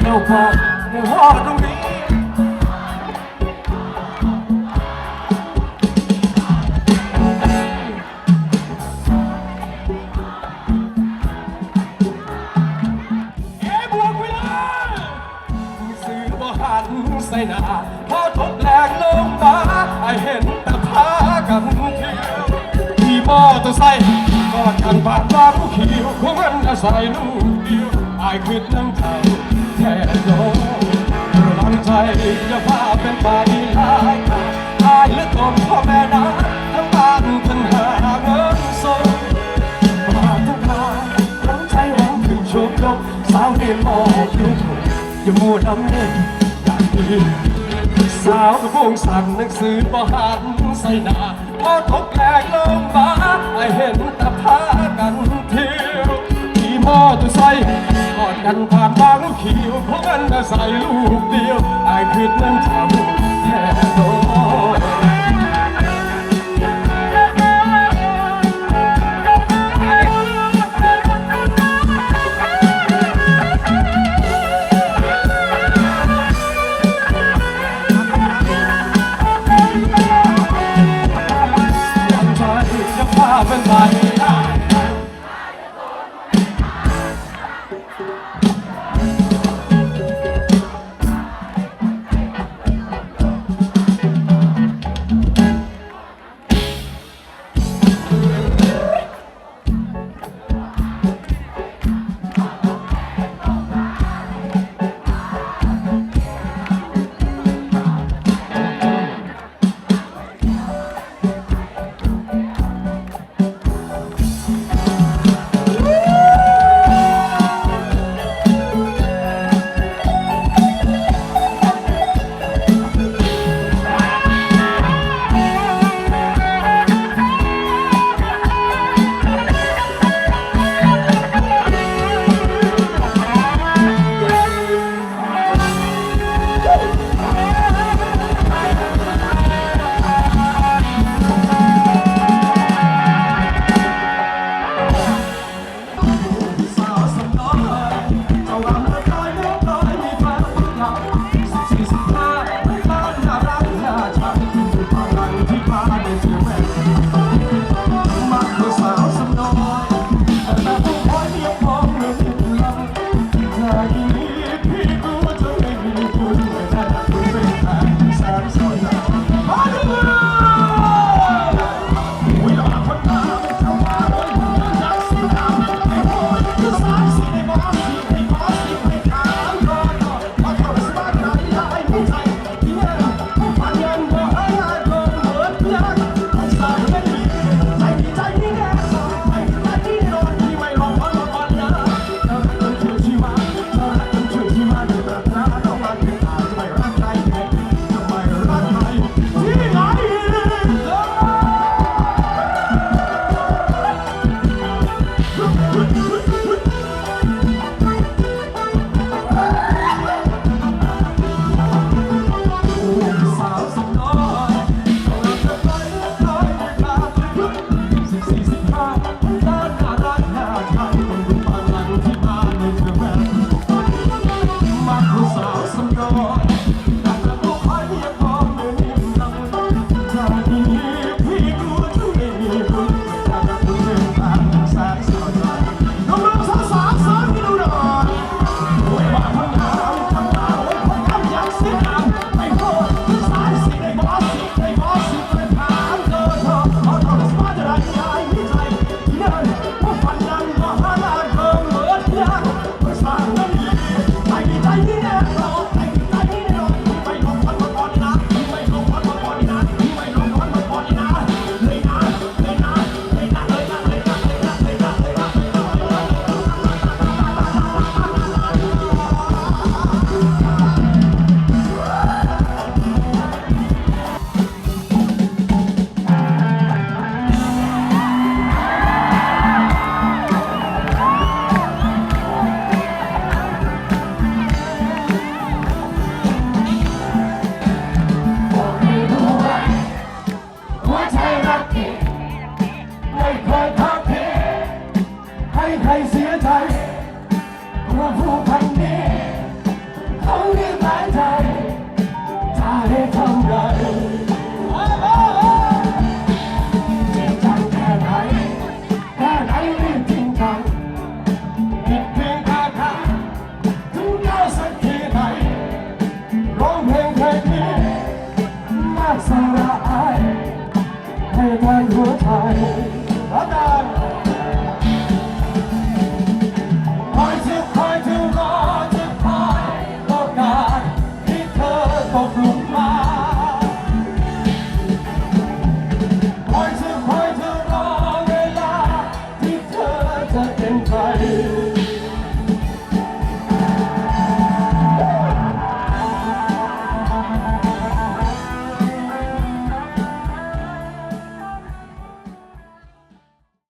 เร็วพอเร็วพอตรงนี้ใส่หน้าพอทดแรงลงมาไอเห็นแต่พากับเขียวที่มอเตอร์ไซค์ก็ทางบาดตาผู้เขียวของมันอาใส่ลูกเดียว อายคิดน้ำใจแท้โยน้ำใจอย่าพาเป็นไปหลายอายและทนพ่อแม่น้ะทั้งบ้านทั้งหาเงินส่งมาทั้งทางน้งใจเราถึงชมดกสาวเรียนมองเพื่อถูกจะมัวดำเนินอย่างนี้สาวกระโปรงสั่งหนังสือบ่หารใส่หนาพอทุกแรงลงมาไอเห็นแต่พากันเที่ยว พ่อจะใส่กอดกันผ่านบางเขียวเพราะมันจะใส่ลูกเดียวไอ้คือนั่นชา สามสาม 아, 사선다 ใครใครเสียใจว่าผู้พันนี้เขาเรียกหายใจจะได้เท่าไรจริงจัแค่ไหนแค่ไหนรียจริงจังเก็เพลงคาถาถึงก้สักทีไหนร้องเพลงเพลนี้มากสาระอายให้ได้หัวใจพระดาน Oh.